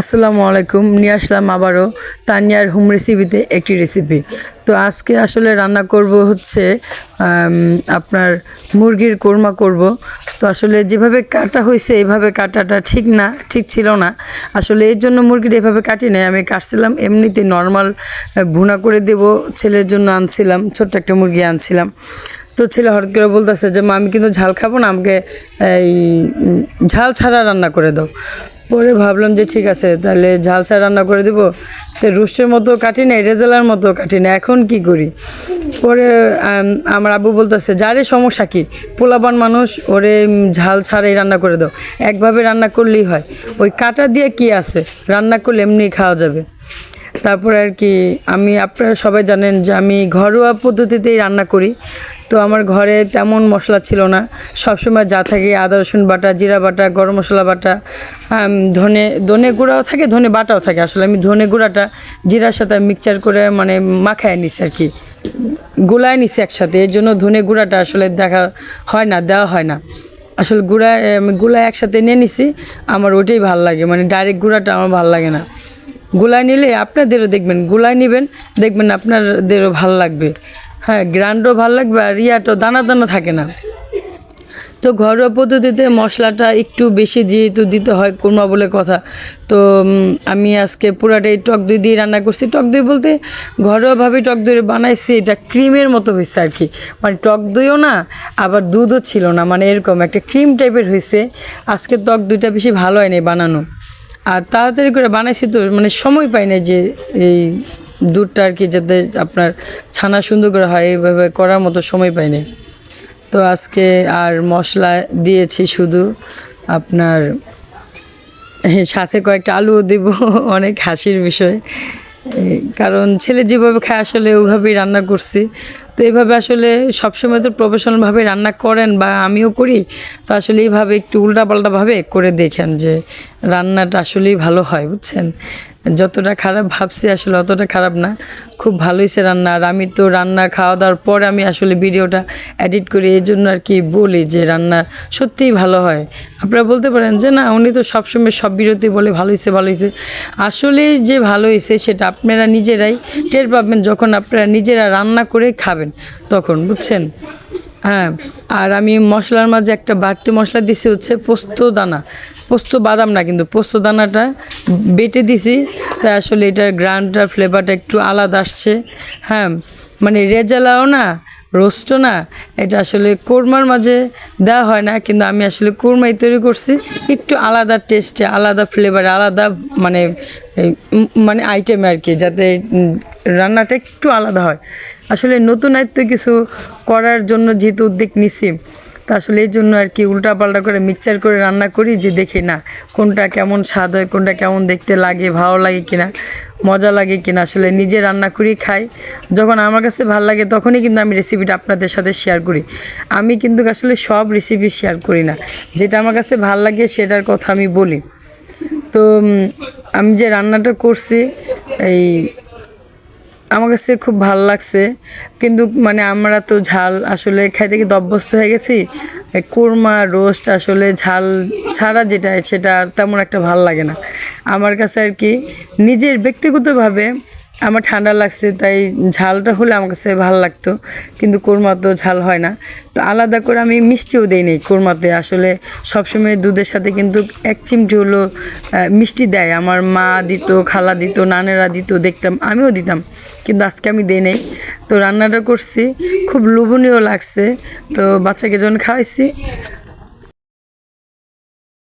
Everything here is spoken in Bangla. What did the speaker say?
আসসালামু আলাইকুম। নিয়ে আসলাম আবারও তানিয়ার হোম রেসিপিতে একটি রেসিপি তো আজকে আসলে রান্না করব হচ্ছে আপনার মুরগির কোরমা করব। তো আসলে যেভাবে কাটা হয়েছে এইভাবে কাটাটা ঠিক না, ঠিক ছিল না। আসলে এর জন্য মুরগিটা এভাবে কাটি নাই, আমি কাটছিলাম। এমনিতে নর্মাল ভুনা করে দেব, ছেলের জন্য আনছিলাম, ছোট্ট একটা মুরগি আনছিলাম। তো ছেলে হঠাৎ করে বলতেছে যে, মা, আমি কিন্তু ঝাল খাব না, আমাকে এই ঝাল ছাড়া রান্না করে দাও। পরে ভাবলাম যে ঠিক আছে, তাহলে ঝাল রান্না করে দেবো। তো রুসের মতো কাটি নাই, রেজালার মতো কাটি না এখন কি করি? পরে আমার আব্বু বলতেছে যারে সমস্যা কি? পোলাপান মানুষ, ওরে ঝাল ছাড়াই রান্না করে দাও। একভাবে রান্না করলেই হয়। ওই কাটা দিয়ে কি আছে? রান্না করলে এমনি খাওয়া যাবে। তারপরে আর কি, আমি, আপনারা সবাই জানেন যে আমি ঘরোয়া পদ্ধতিতেই রান্না করি। তো আমার ঘরে তেমন মশলা ছিল না। সবসময় যা থাকে আদা, রসুন বাটা, জিরা বাটা, গরম মশলা বাটা ধনে ধনে গুঁড়াও থাকে, ধনে বাটাও থাকে। আসলে আমি ধনে গুঁড়াটা জিরার সাথে মিক্সচার করে মানে মাখায় নিছি আর কি। গোলায় নিছি একসাথে, এর জন্য ধনে গুঁড়াটা আসলে দেখা হয় না, দেওয়া হয় না। আসলে গুঁড়া আমি গুঁড়া একসাথে নিয়ে নিছি, আমার ওটাই ভালো লাগে মানে ডাইরেক্ট গুঁড়াটা আমার ভালো লাগে না। গুলায় নিলে আপনাদেরও দেখবেন গুলায় নেবেন, দেখবেন আপনাদেরও ভালো লাগবে। হ্যাঁ গ্রান্ডও ভালো লাগবে আর ইয়াটো দানা দানা থাকে না। তো ঘরোয়া পদ্ধতিতে মশলাটা একটু বেশি যেহেতু দিতে হয় কোরমা বলে কথা, তো আমি আজকে পুরাটাই টক দই দিয়ে রান্না করছি। টক দই বলতে ঘরোয়াভাবে টক দই বানাইছি, এটা ক্রিমের মতো হয়েছে আর কি। মানে টক দইও না, আবার দুধও ছিল না মানে এরকম একটা ক্রিম টাইপের হয়েছে আজকে টক দইটা বেশি ভালো হয়নি বানানো। আর তাড়াতাড়ি করে বানাইছি তো মানে সময় পাই না যে এই দুধটা আর কি যাতে আপনার ছানা সুন্দর করে হয়, এইভাবে করার মতো সময় পাই না তো আজকে আর মশলা দিয়েছি শুধু আপনার সাথে কয়েকটা আলুও দিব, অনেক হাসির বিষয়। কারণ ছেলে যেভাবে খায় আসলে ওইভাবেই রান্না করছি। তো এইভাবে আসলে সবসময় তো প্রফেশনালভাবে রান্না করেন বা আমিও করি, তো আসলে এইভাবে একটু উল্টাপাল্টাভাবে করে দেখেন যে রান্নাটা আসলেই ভালো হয়, বুঝছেন? যতটা খারাপ ভাবছি আসলে অতটা খারাপ না। খুব ভালো হয়েছে রান্না। আর আমি তো রান্না খাওয়া দাওয়ার পর আমি আসলে ভিডিওটা এডিট করি, এই জন্য আর কি বলি যে রান্না সত্যিই ভালো হয়। আপনারা বলতে পারেন যে না, উনি তো সবসময় সব বিরতি বলে ভালো হয়েছে ভালো হয়েছে আসলে যে ভালো হয়েছে সেটা আপনারা নিজেরাই টের পাবেন যখন আপনারা নিজেরা রান্না করে খাবেন তখন, বুঝছেন? হ্যাঁ আর আমি মশলার মাঝে একটা বাড়তি মশলা দিছি হচ্ছে পোস্ত দানা। পোস্ত বাদাম না, কিন্তু পোস্ত দানাটা বেটে দিছি, তাই আসলে এটার গ্রান্ডটার ফ্লেভারটা একটু আলাদা আসছে। হ্যাঁ মানে রেজালাও না, রোস্টও না, এটা আসলে কোরমার মাঝে দেওয়া হয় না, কিন্তু আমি আসলে কোরমাই তৈরি করছি, একটু আলাদা টেস্টে আলাদা ফ্লেভারে আলাদা মানে মানে আইটেম আর কি, যাতে রান্নাটা একটু আলাদা হয়। আসলে নতুন আয়ত্ত কিছু করার জন্য যেহেতু উদ্যোগ নিছি তা আসলে এই জন্য আর কি উল্টাপাল্টা করে মিক্সচার করে রান্না করি যে দেখি না কোনটা কেমন স্বাদ হয়, কোনটা কেমন দেখতে লাগে, ভালো লাগে কিনা, মজা লাগে কিনা। আসলে নিজে রান্না করি, খাই। যখন আমার কাছে ভালো লাগে তখনই কিন্তু আমি রেসিপিটা আপনাদের সাথে শেয়ার করি। আমি কিন্তু আসলে সব রেসিপি শেয়ার করি না। যেটা আমার কাছে ভালো লাগে সেটার কথা আমি বলি। তো আমি যে রান্নাটা করছি, এই আমার কাছে খুব ভালো লাগছে। কিন্তু মানে আমরা তো ঝাল আসলে খাইতে কি অভ্যস্ত হয়ে গেছি। কোরমা, রোস্ট আসলে ঝাল ছাড়া যেটা, সেটা তেমন একটা ভালো লাগে না। আমার কাছে আর কি নিজের ব্যক্তিগতভাবে আমার ঠান্ডা লাগছে, তাই ঝালটা হলে আমার কাছে ভালো লাগতো, কিন্তু কোরমা তো ঝাল হয় না। তো আলাদা করে আমি মিষ্টিও দিই নি কোরমাতে, আসলে সবসময় দুধের সাথে কিন্তু এক চিমটি হলো মিষ্টি দেয়। আমার মা দিত, খালা দিত, নানেরা দিত, দেখতাম, আমিও দিতাম, কিন্তু আজকে আমি দিই নেই। তো রান্নাটা করছি, খুব লোভনীয় লাগছে। তো বাচ্চাকে যখন খাওয়াইছি